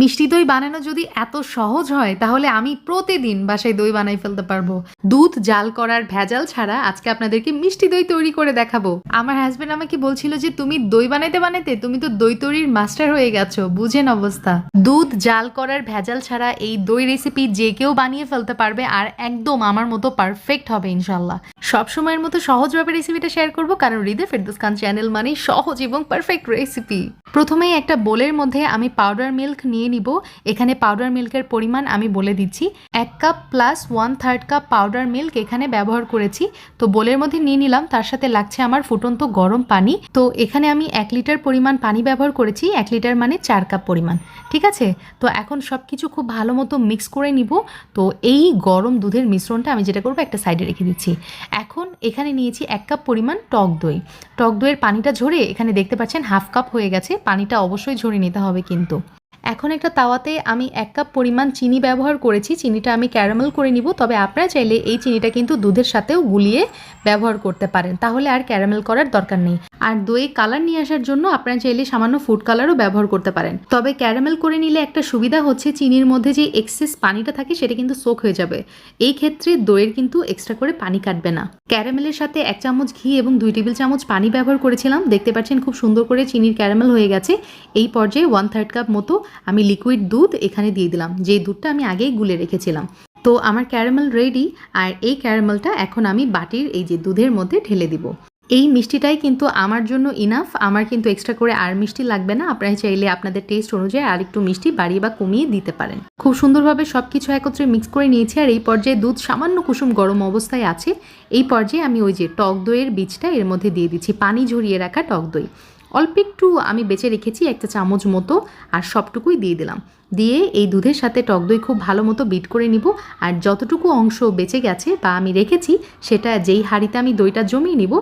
মিষ্টি দই বানানো যদি এত সহজ হয়, তাহলে আমি প্রতিদিন বাসায় দই বানাই ফেলতে পারব। দুধ জাল করার ভেজাল ছাড়া আজকে আপনাদেরকে মিষ্টি দই তৈরি করে দেখাবো। আমার হাজবেন্ড আমাকে বলছিল যে, তুমি দই বানাইতে বানাইতে তুমি তো দই তৈরির মাস্টার হয়ে গেছো, বুঝেন অবস্থা। দুধ জাল করার ভেজাল ছাড়া এই দই রেসিপি যে কেউ বানিয়ে ফেলতে পারবে আর একদম আমার মতো পারফেক্ট হবে ইনশাল্লাহ সব সময়ের মতো সহজভাবে রেসিপিটা শেয়ার করব, কারণ হৃদয় ফেরদুস খান চ্যানেল মানে সহজ এবং পারফেক্ট রেসিপি প্রথমেই একটা বোলের মধ্যে আমি পাউডার মিল্ক নিয়ে নিব। এখানে পাউডার মিল্কের পরিমাণ আমি বলে দিচ্ছি। এক cup plus one third cup powder milk এখানে ব্যবহার করেছি। তো বোলের মধ্যে নিয়ে নিলাম, তার সাথে লাগছে আমার ফুটন্ত গরম পানি। তো এখানে আমি এক লিটার পরিমাণ পানি ব্যবহার করেছি, এক লিটার মানে চার কাপ পরিমাণ। ঠিক আছে? তো এখন সব কিছু খুব ভালো মতো মিক্স করে নিব। তো এই গরম দুধের মিশ্রণটা আমি যেটা করব একটা সাইডে রেখে দিচ্ছি। এখন এখানে নিয়েছি এক কাপ পরিমাণ টক দই। টক দইয়ের পানিটা ঝরে এখানে দেখতে পাচ্ছেন হাফ কাপ হয়ে গেছে। পানিটা অবশ্যই ঝরে নিতে হবে কিন্তু। এখন একটা তাওয়াতে আমি এক কাপ পরিমাণ চিনি ব্যবহার করেছি। চিনিটা আমি ক্যারামেল করে নিব। তবে আপনারা চাইলে এই চিনিটা কিন্তু দুধের সাথেও গুলিয়ে ব্যবহার করতে পারেন। তাহলে আর ক্যারামেল করার দরকার নেই। আর দই কালার নিয়ে আসার জন্য আপনারা চাইলে সামান্য ফুড কালারও ব্যবহার করতে পারেন। তবে ক্যারামেল করে নিলে একটা সুবিধা হচ্ছে, চিনির মধ্যে যে এক্সেস পানিটা থাকে সেটা কিন্তু সোক হয়ে যাবে। এই ক্ষেত্রে দইয়ের কিন্তু এক্সট্রা করে পানি কাটবে না। ক্যারামেলের সাথে এক চামচ ঘি এবং দুই টেবিল চামচ পানি ব্যবহার করেছিলাম। দেখতে পাচ্ছেন খুব সুন্দর করে চিনির ক্যারামেল হয়ে গেছে। এই পর্যায়ে ওয়ান থার্ড কাপ মতো আমি লিকুইড দুধ এখানে দিয়ে দিলাম যে দুধটা আমি আগেই গুলে রেখেছিলাম। তো আমার ক্যারামেল রেডি আর এই ক্যারামেলটা এখন আমি বাটির এই যে দুধের মধ্যে ঢেলে দিব। এই মিষ্টিটাই কিন্তু আমার জন্য ইনাফ আমার কিন্তু এক্সট্রা করে আর মিষ্টি লাগবে না আপনারা চাইলে আপনাদের টেস্ট অনুযায়ী আর একটু মিষ্টি বাড়িয়ে বা কমিয়ে দিতে পারেন। খুব সুন্দরভাবে সব কিছু একত্রে মিক্স করে নিয়েছি, আর এই পর্যায়ে দুধ সামান্য কুসুম গরম অবস্থায় আছে। এই পর্যায়ে আমি ওই যে টক দইয়ের বীজটা এর মধ্যে দিয়ে দিচ্ছি, পানি ঝরিয়ে রাখা টক দই। অল্প একটু আমি বেঁচে রেখেছি একটা চামচ মতো, আর সবটুকুই দিয়ে দিলাম। দিয়ে এই দুধের সাথে টক দই খুব ভালো মতো বিট করে নিব, আর যতটুকু অংশ বেঁচে গেছে বা আমি রেখেছি, সেটা যেই হাঁড়িতে আমি দইটা জমিয়ে নিব,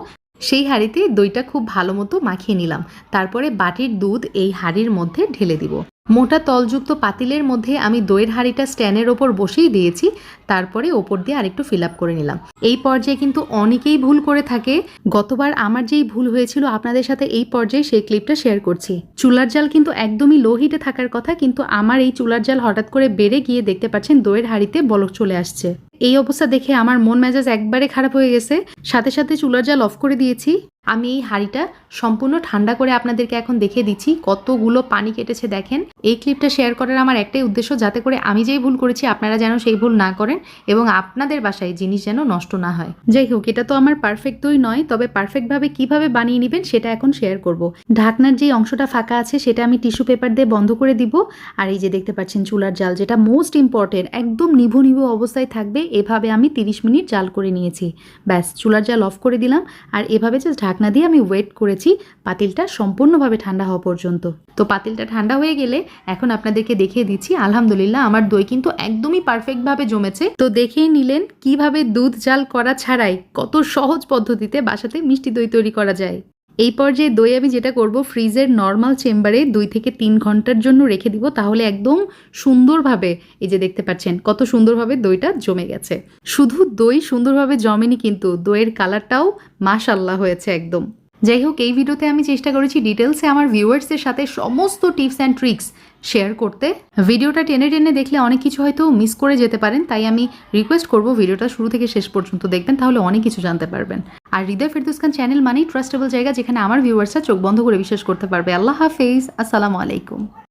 সেই হাঁড়িতে দইটা খুব ভালো মতো মাখিয়ে নিলাম। তারপরে বাটির দুধ এই হাঁড়ির মধ্যে ঢেলে দিব। মোটা তলযুক্ত পাতিলের মধ্যে আমি দইয়ের হাঁড়িটা স্ট্যান্ডের ওপর বসিয়ে দিয়েছি, তারপরে ওপর দিয়ে আরেকটু ফিল আপ করে নিলাম। এই পর্যায়ে কিন্তু অনেকেই ভুল করে থাকে। গতবার আমার যেই ভুল হয়েছিল, আপনাদের সাথে এই পর্যায়ে সেই ক্লিপটা শেয়ার করছি। চুলার জাল কিন্তু একদমই লো হিটে থাকার কথা, কিন্তু আমার এই চুলার জাল হঠাৎ করে বেড়ে গিয়ে দেখতে পাচ্ছেন দইয়ের হাঁড়িতে বলক চলে আসছে। এই অবস্থা দেখে আমার মন মেজাজ একবারে খারাপ হয়ে গেছে। সাথে সাথে চুলার জাল অফ করে দিয়েছি। আমি এই হাঁড়িটা সম্পূর্ণ ঠান্ডা করে আপনাদেরকে এখন দেখিয়ে দিচ্ছি, কতগুলো পানি কেটেছে দেখেন। এই ক্লিপটা শেয়ার করার আমার একটাই উদ্দেশ্য, যাতে করে আমি যেই ভুল করেছি আপনারা যেন সেই ভুল না করেন এবং আপনাদের বাসায় জিনিস যেন নষ্ট না হয়। যাই হোক, এটা তো আমার পারফেক্ট দই নয়, তবে পারফেক্টভাবে কীভাবে বানিয়ে নেবেন সেটা এখন শেয়ার করব। ঢাকনার যে অংশটা ফাঁকা আছে সেটা আমি টিস্যু পেপার দিয়ে বন্ধ করে দিব। আর এই যে দেখতে পাচ্ছেন চুলার জাল, যেটা মোস্ট ইম্পর্টেন্ট, একদম নিভু নিভু অবস্থায় থাকবে, এভাবে আমি 30 মিনিট জাল করে নিয়েছি। ব্যাস, চুলার জাল অফ করে দিলাম। আর এভাবে জাস্ট ঢাকনা দিয়ে আমি ওয়েট করেছি, পাতিলটা সম্পূর্ণভাবে ঠান্ডা হওয়া পর্যন্ত। তো পাতিলটা ঠান্ডা হয়ে গেলে এখন আপনাদেরকে দেখিয়ে দিচ্ছি, আলহামদুলিল্লাহ আমার দই কিন্তু একদমই পারফেক্টভাবে জমেছে। তো দেখেই নিলেন কীভাবে দুধ জাল করা ছাড়াই কত সহজ পদ্ধতিতে বাসাতে মিষ্টি দই তৈরি করা যায়। এই পর্যায়ে দই আমি যেটা করব, ফ্রিজের নর্মাল চেম্বারে দুই থেকে তিন ঘণ্টার জন্য রেখে দিব, তাহলে একদম সুন্দরভাবে, এই যে দেখতে পাচ্ছেন, কত সুন্দরভাবে দইটা জমে গেছে। শুধু দই সুন্দরভাবে জমেনি কিন্তু, দইয়ের কালারটাও মাশাল্লাহ হয়েছে একদম। যাই হোক এই ভিডিওতে আমি চেষ্টা করেছি ডিটেলসে আমার ভিউয়ার্সের সাথে সমস্ত টিপস অ্যান্ড ট্রিক্স শেয়ার করতে। ভিডিওটা টেনে টেনে দেখলে অনেক কিছু হয়তো মিস করে যেতে পারেন, তাই আমি রিকোয়েস্ট করব ভিডিওটা শুরু থেকে শেষ পর্যন্ত দেখবেন, তাহলে অনেক কিছু জানতে পারবেন। আর হৃদয় ফেরদুস খান চ্যানেল মানেই ট্রাস্টেবল জায়গা, যেখানে আমার ভিউয়ার্সরা চোখ বন্ধ করে বিশ্বাস করতে পারবে। আল্লাহ হাফেজ, আসসালামু আলাইকুম।